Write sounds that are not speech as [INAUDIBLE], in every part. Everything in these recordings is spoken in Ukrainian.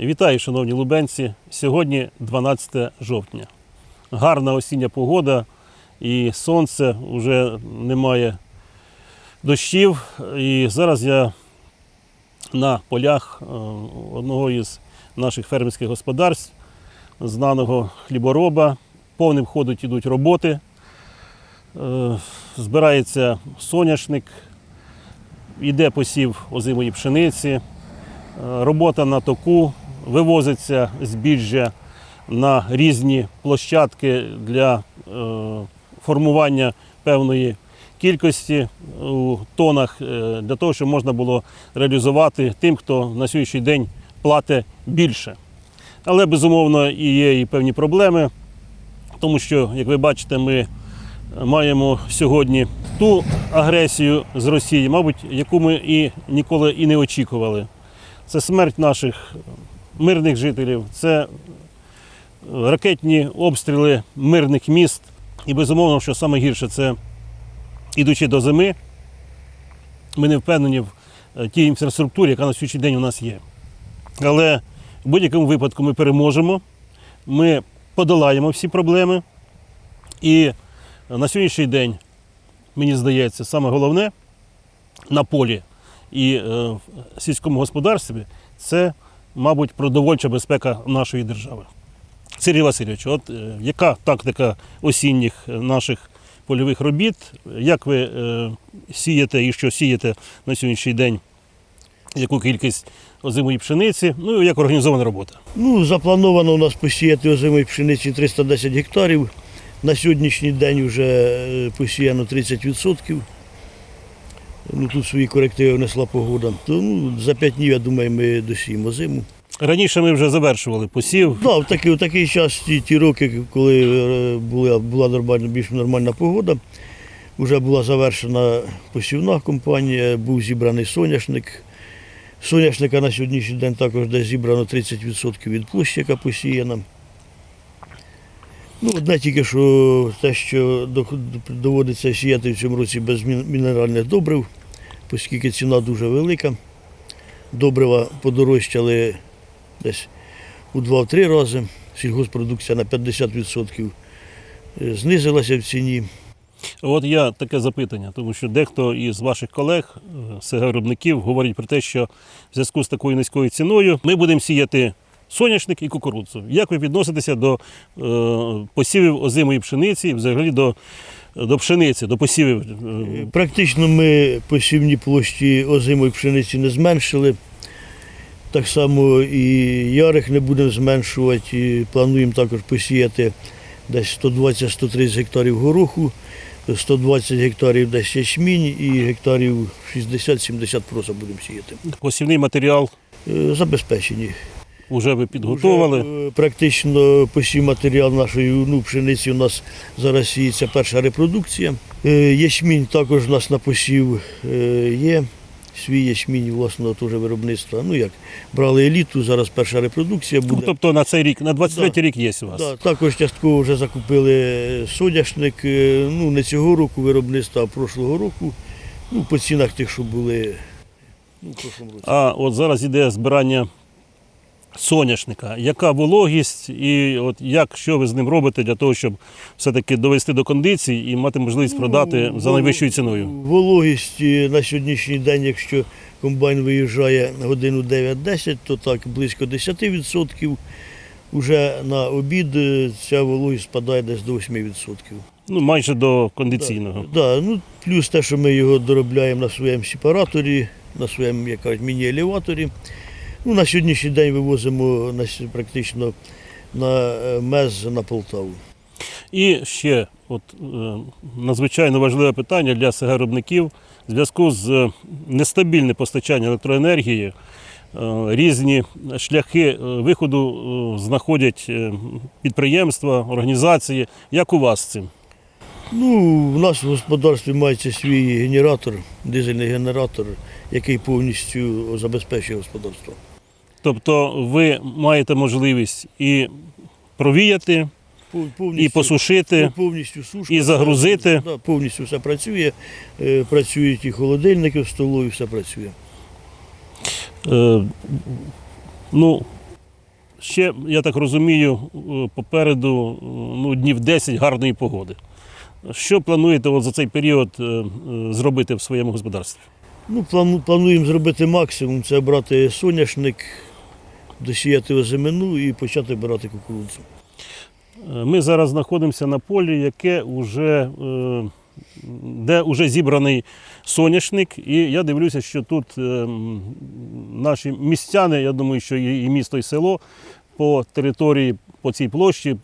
Вітаю, шановні лубенці. Сьогодні 12 жовтня. Гарна осіння погода і сонце вже немає дощів. І зараз я на полях е, одного із наших фермерських господарств, знаного хлібороба. Повним ходом йдуть роботи. Е, Збирається соняшник, йде посів озимої пшениці. Е, Робота на току, вивозиться збіжжя на різні площадки для е, формування певної кількості у тонах, е, для того, щоб можна було реалізувати тим, хто на сьогоднішній день платить більше. Але безумовно є і певні проблеми, тому що, як ви бачите, ми маємо сьогодні ту агресію з Росії, мабуть, яку ми і ніколи і не очікували. Це смерть наших мирних жителів, це ракетні обстріли мирних міст. І безумовно, що саме гірше, це ідучи до зими, ми не впевнені в е, тій інфраструктурі, яка на сьогоднішній день у нас є. Але в будь-якому випадку ми переможемо, ми подолаємо всі проблеми. І на сьогоднішній день, мені здається, саме головне на полі і е, в сільському господарстві це, мабуть, продовольча безпека нашої держави. Сергій Васильович, от е, яка тактика осінніх е, наших польових робіт? Як ви е, сієте і що сієте на сьогоднішній день? Яку кількість озимої пшениці? Ну і як організована робота? Ну, заплановано у нас посіяти озимої пшениці 310 гектарів. На сьогоднішній день вже посіяно 30%. Ну, тут свої корективи внесла погода. То, ну, за 5 днів, я думаю, ми досіємо зиму. Раніше ми вже завершували посів. Да, в такий, в такий час, ті, ті роки, коли е, була, була нормальна, більш нормальна погода, вже була завершена посівна компанія, був зібраний соняшник. Соняшника на сьогоднішній день також десь зібрано 30% від площі, яка посіяна. Ну, одне тільки, що те, що доводиться сіяти в цьому році без мінеральних добрив, оскільки ціна дуже велика. Добрива подорожчали десь у 2-3 рази. Сільгоспродукція на 50% знизилася в ціні. От я таке запитання, тому що дехто із ваших колег, виробників, говорить про те, що в зв'язку з такою низькою ціною ми будемо сіяти соняшник і кукурудзу. Як ви відноситеся до е, посівів озимої пшениці, і взагалі до, до пшениці, до посівів? е, Практично ми посівні площі озимої пшениці не зменшили. Так само і ярих не будемо зменшувати. І плануємо також посіяти десь 120-130 гектарів гороху, 120 гектарів десь ячмінь і гектарів 60-70 проса будемо сіяти. Посівний матеріал Е, Забезпечені. Вже ви підготували. Вже, е, практично посів матеріал нашої ну, пшениці у нас зараз сіється перша репродукція. Е, Ячмінь також у нас на посів е, є. Свій ячмінь власного теж виробництва. Ну як, брали еліту, зараз перша репродукція Ну, буде. Тобто на цей рік, на 23 Да. рік є у вас. Да, також частково вже закупили соняшник, ну не цього року виробництва, а прошлого року. Ну, по цінах тих, що були ну, в прошлому році. А от зараз іде збирання соняшника. Яка вологість і от як що ви з ним робите для того, щоб все-таки довести до кондиції і мати можливість продати за найвищою ціною? Вологість на сьогоднішній день, якщо комбайн виїжджає годину 9-10, то так близько 10%. Уже на обід е, ця вологість спадає десь до 8%. Ну, майже до кондиційного. Да, ну, плюс те, що ми його доробляємо на своєму сепараторі, на своєму як кажуть, міні-елеваторі. Ну, на сьогоднішній день вивозимо на, практично на е, мез на Полтаву. І ще от, е, надзвичайно важливе питання для СГ-виробників в зв'язку з е, нестабільним постачанням електроенергії. Різні шляхи виходу знаходять підприємства, організації. Як у вас з цим? Ну, в нас в господарстві мається свій генератор, дизельний генератор, який повністю забезпечує господарство. Тобто ви маєте можливість і провіяти, Пов- і посушити. повністю сушка. і загрузити. Да, повністю все працює. Е, Працюють і холодильники в столові, все працює. Е, ну, ще, я так розумію, е, попереду е, ну, днів 10 гарної погоди. Що плануєте от за цей період зробити в своєму господарстві? Ну, плану- плануємо зробити максимум, це брати соняшник, досіяти озимину і почати брати кукурудзу. Е, Ми зараз знаходимося на полі, яке вже, е, де вже зібраний соняшник. І я дивлюся, що тут е, наші містяни, я думаю, що і місто, і село по території, по цій площі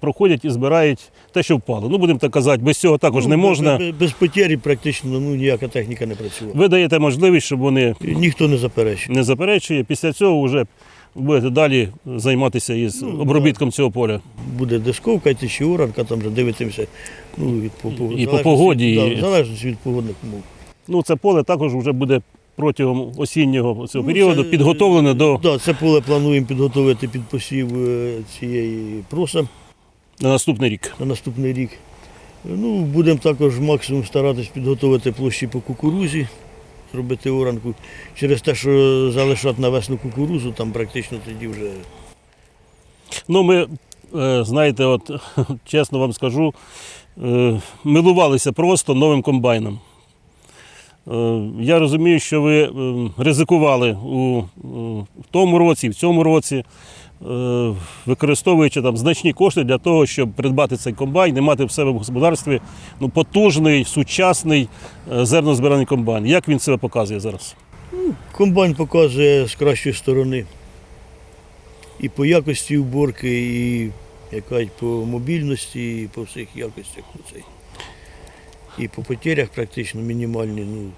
проходять і збирають те, що впало. Ну, будемо так казати, без цього також Ну, не можна. Без, без потері практично ну, ніяка техніка не працювала. Ви даєте можливість, щоб вони Ніхто не заперечує. не заперечує. Після цього вже будете далі займатися із Ну, обробітком цього поля. Буде дисковка, чи оранка, там вже дивитимося. Ну, від, по, І по погоді, Від, і- да, в від погодних умов. Ну, це поле також вже буде протягом осіннього цього Ну, періоду це, підготовлене до Да, це поле плануємо підготовити під посів е, цієї проса на наступний рік. на наступний рік. Ну, будемо також максимум старатись підготовити площі по кукурузі, зробити оранку. Через те, що залишати на весну кукурузу, там практично тоді вже Ну, ми, е, знаєте, от [LAUGHS] чесно вам скажу, е, милувалися просто новим комбайном. Е, Я розумію, що ви е, ризикували у, тому році, в цьому році, використовуючи там значні кошти для того, щоб придбати цей комбайн і мати в себе в господарстві ну, потужний, сучасний е, зернозбиральний комбайн. Як він себе показує зараз? комбайн показує з кращої сторони. І по якості уборки, і яка й по мобільності, і по всіх якостях. І по потерях практично мінімальні. Ну,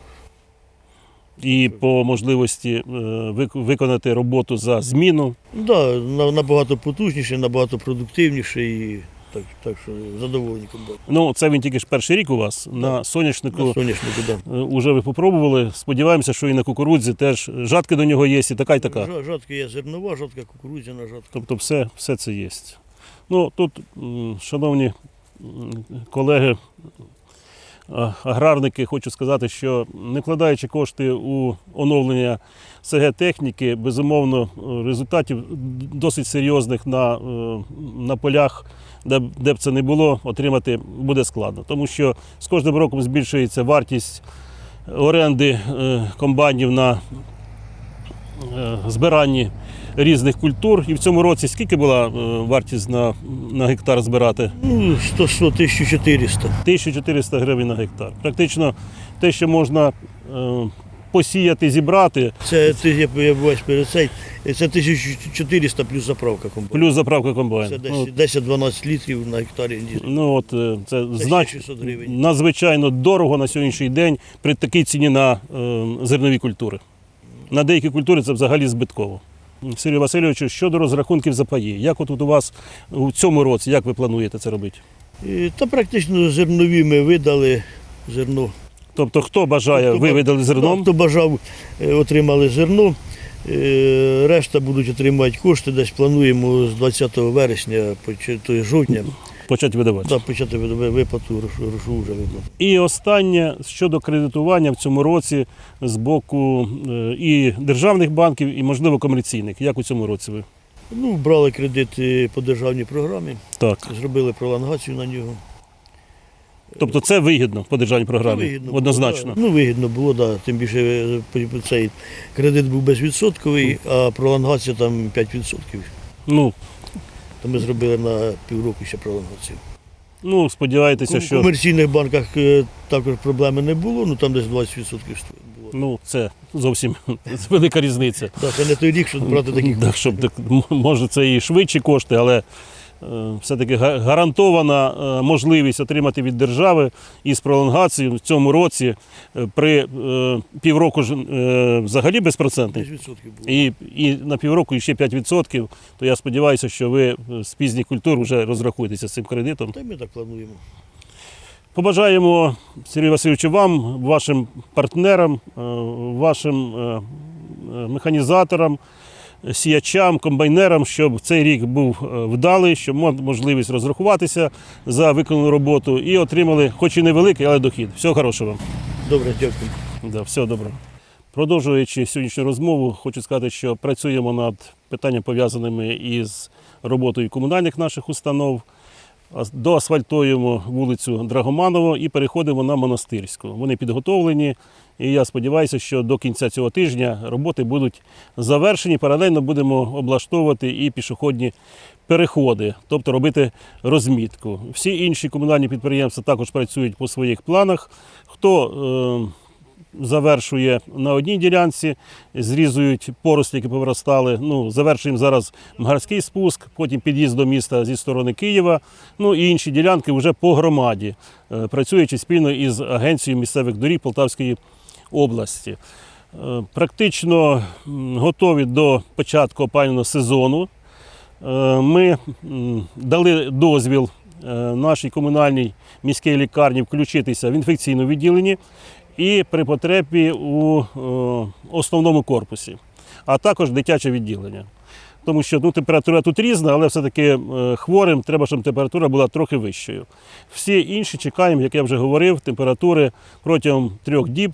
І по можливості е, виконати роботу за зміну. да, набагато потужніше, набагато продуктивніше і так, так що задоволені. Ну, це він тільки ж перший рік у вас. На На соняшнику соняшнику, да. е, уже ви попробували. Сподіваємося, що і на кукурудзі теж жатки до нього є, і така, і така. Жа- Жатка є зернова, жатка кукурудзяна жатка. Тобто все, все це є. Ну, тут, шановні колеги, аграрники, хочу сказати, що не вкладаючи кошти у оновлення СГ техніки, безумовно, е, результатів досить серйозних на, е, на полях, де, де б це не було, отримати буде складно. Тому що з кожним роком збільшується вартість оренди е, комбайнів на е, збиранні різних культур. І в цьому році скільки була е, вартість на, на гектар збирати? Ну, 100, 100 1400. 1400 гривень на гектар. Практично те, що можна е, посіяти, зібрати, Це ти я, я бачу перед цей. Це 1400 плюс заправка комбайну. плюс заправка комбайну. Це Ну, 10 10-12 літрів на гектарі. Ну от е, це знач... надзвичайно дорого на сьогоднішній день при такій ціні на е, зернові культури. На деякі культури це взагалі збитково. Сергій Васильовичу, щодо розрахунків за паї, як от у вас у цьому році, як ви плануєте це робити? І, Та практично зернові ми видали зерно. Тобто, хто бажає, Хто ви видали зерно? Хто бажав, е, отримали зерно. Е, Решта будуть отримати кошти. Десь плануємо з 20 вересня, по жовтня, почати видавати. да, почати ви- виплату грошу вже виплату. І останнє щодо кредитування в цьому році з боку е, і державних банків, і можливо комерційних. Як у цьому році ви? Ну, брали кредит е, по державній програмі, Так. зробили пролонгацію на нього. Тобто це вигідно по державній програмі. Вигідно було, Однозначно. да. Ну, вигідно було, да. Тим більше е, цей кредит був безвідсотковий, а пролонгація там 5%. Ну, То ми зробили на півроку ще пролонгацію. ну сподівайтеся, У що комерційних банках е, також проблеми не було, ну там десь 20% було. ну, це зовсім [LAUGHS] велика різниця. Так, це не той рік, щоб брати такі Так, щоб так, може це і швидші кошти, але все-таки гарантована е, можливість отримати від держави із пролонгацією в цьому році е, при е, півроку е, взагалі безпроцентний. І, і на півроку ще 5%, то я сподіваюся, що ви е, з пізніх культур вже розрахуєтеся з цим кредитом. Та ми так плануємо. Побажаємо, Сергій Васильовичу, вам, вашим партнерам, е, вашим е, е, механізаторам, сіячам, комбайнерам, щоб цей рік був е, вдалий, щоб можливість розрахуватися за виконану роботу і отримали, хоч і невеликий, але дохід. Всього хорошого вам. Добре, дякую. Да, всього доброго. Продовжуючи сьогоднішню розмову, хочу сказати, що працюємо над питання пов'язаними із роботою комунальних наших установ. Доасфальтуємо вулицю Драгоманова і переходимо на монастирську. Вони підготовлені, і я сподіваюся, що до кінця цього тижня роботи будуть завершені. Паралельно будемо облаштовувати і пішохідні переходи, тобто робити розмітку. Всі інші комунальні підприємства також працюють по своїх планах. Хто е, завершує на одній ділянці, зрізують порослі, які повиростали. Ну, завершуємо зараз Мгарський спуск, потім під'їзд до міста зі сторони Києва. Ну і інші ділянки вже по громаді, е, працюючи спільно із агенцією місцевих доріг Полтавської області. Е, Практично готові до початку опалювального сезону. Е, Ми дали дозвіл е, нашій комунальній міській лікарні включитися в інфекційному відділенні і при потребі у основному корпусі, а також дитяче відділення. Тому що ну, температура тут різна, але все-таки хворим треба, щоб температура була трохи вищою. Всі інші чекаємо, як я вже говорив, температури протягом трьох діб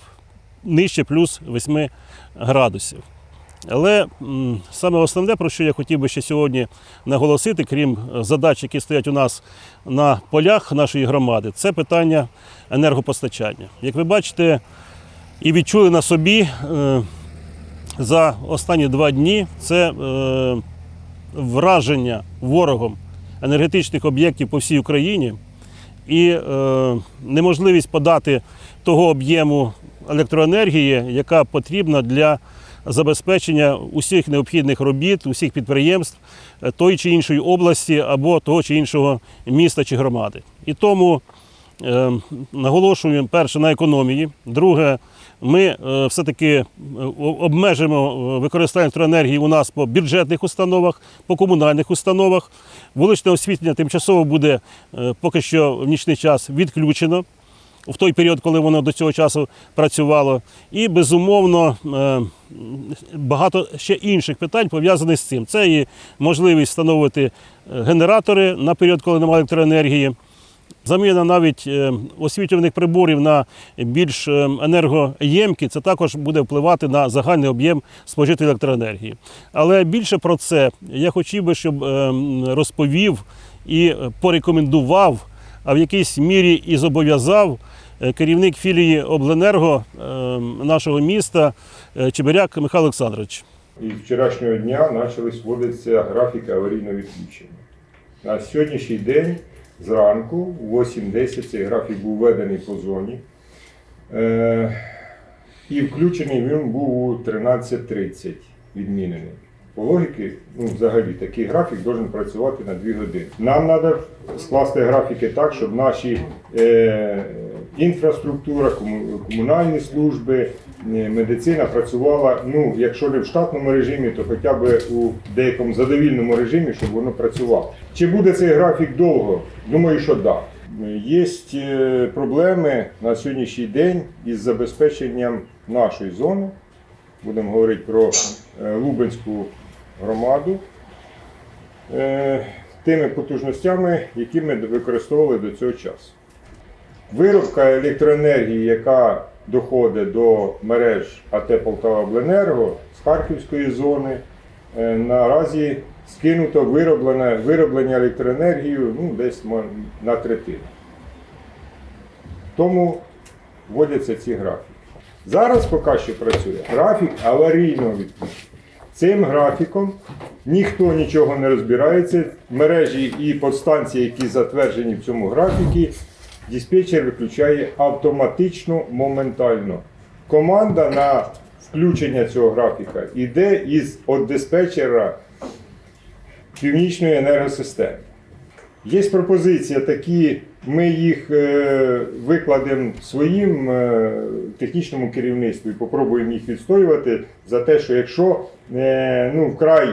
нижче плюс 8 градусів. Але саме основне, про що я хотів би ще сьогодні наголосити, крім е, задач, які стоять у нас на полях нашої громади, це питання енергопостачання. Як ви бачите і відчули на собі е, за останні два дні, це е, враження ворогом енергетичних об'єктів по всій Україні і неможливість подати того об'єму електроенергії, яка потрібна для забезпечення усіх необхідних робіт, усіх підприємств е, тої чи іншої області або того чи іншого міста чи громади. І тому е, наголошуємо перше на економії. Друге, ми е, все-таки е, обмежимо використання електроенергії у нас по бюджетних установах, по комунальних установах. Вуличне освітлення тимчасово буде поки що в нічний час відключено в той період, коли воно до цього часу працювало. І безумовно е, багато ще інших питань пов'язаних з цим. Це і можливість встановити е, генератори на період, коли немає електроенергії. Заміна навіть е, освітлюваних приборів на більш енергоємкі, це також буде впливати на загальний об'єм спожитої електроенергії. Але більше про це я хотів би, щоб розповів і порекомендував, а в якійсь мірі і зобов'язав керівник філії Обленерго е, нашого міста е, Чебиряк Михайло Олександрович. І вчорашнього дня почались вводитися графіки аварійного відключення. На сьогоднішній день зранку, в 8.10, цей графік був введений по зоні. Е, і включений він був у 13.30 відмінений. По логіки, ну, взагалі, такий графік має працювати на 2 години. Нам треба скласти графіки так, щоб наші е, інфраструктура, комунальні служби, е, медицина працювала, ну, якщо не в штатному режимі, то хоча б у деякому задовільному режимі, щоб воно працювало. Чи буде цей графік довго? Думаю, що так. Да. Є е, проблеми на сьогоднішній день із забезпеченням нашої зони. Будемо говорити про е, Лубенську громаду. Тими потужностями, які ми використовували до цього часу. Виробка електроенергії, яка доходить до мереж АТ Полтава-Обленерго з Харківської зони, е, наразі скинуто вироблене, вироблення електроенергії ну, десь на третину. Тому вводяться ці графіки. Зараз поки що працює графік аварійного відключення. Цим графіком ніхто нічого не розбирається. Мережі і подстанції, які затверджені в цьому графікі, диспетчер виключає автоматично, моментально. Команда на включення цього графіка йде із від диспетчера північної енергосистеми. Є пропозиція такі, ми їх е, викладемо своїм е, технічному керівництву і попробуємо їх відстоювати за те, що якщо е, ну, вкрай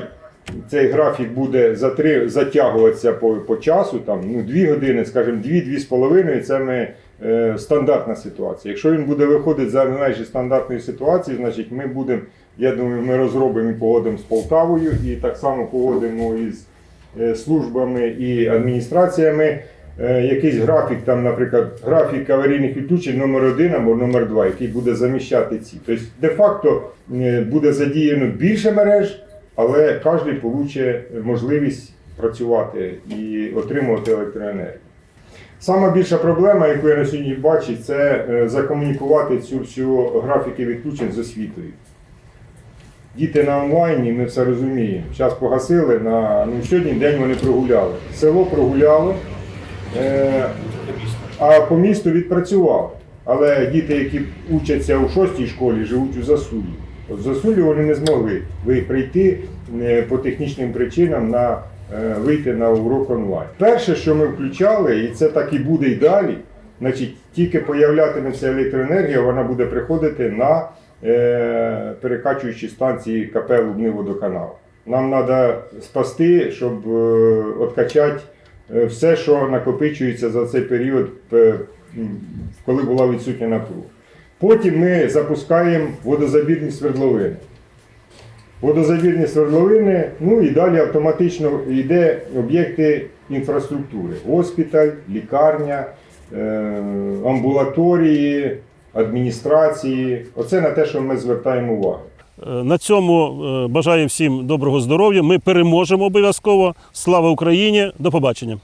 цей графік буде затри, затягуватися по, по часу, там, ну, 2 години, скажімо, 2-2,5, це ми, е, стандартна ситуація. Якщо він буде виходити за межі стандартної ситуації, значить ми будемо, я думаю, ми розробимо і погодимо з Полтавою, і так само погодимо із е, службами і адміністраціями е, якийсь графік, там, наприклад, графік аварійних відключень номер 1 або номер 2 який буде заміщати ці. Тобто, де-факто е, буде задіяно більше мереж, але кожен отримає можливість працювати і отримувати електроенергію. Сама більша проблема, яку я на сьогодні бачу, це е, закомунікувати цю всю графіки відключень з освітою. Діти на онлайні, ми все розуміємо. Зараз погасили на ну, сьогодні день вони прогуляли. Село прогуляло, е, а по місту відпрацювали. Але діти, які учаться у шостій школі, живуть у Засулі. Вони не змогли ви- прийти е, по технічним причинам на е, вийти на урок онлайн. Перше, що ми включали, і це так і буде і далі, значить, тільки появлятиметься електроенергія, вона буде приходити на е, перекачуючі станції КП Лубний водоканал. Нам треба спасти, щоб откачати е, все, що накопичується за цей період, коли була відсутня напруга. Потім ми запускаємо водозабірні свердловини. Водозабірні свердловини, ну і далі автоматично йде об'єкти інфраструктури: госпіталь, лікарня, е, амбулаторії, адміністрації. Оце на те, що ми звертаємо увагу. Е, На цьому е, бажаю всім доброго здоров'я. Ми переможемо обов'язково. Слава Україні! До побачення!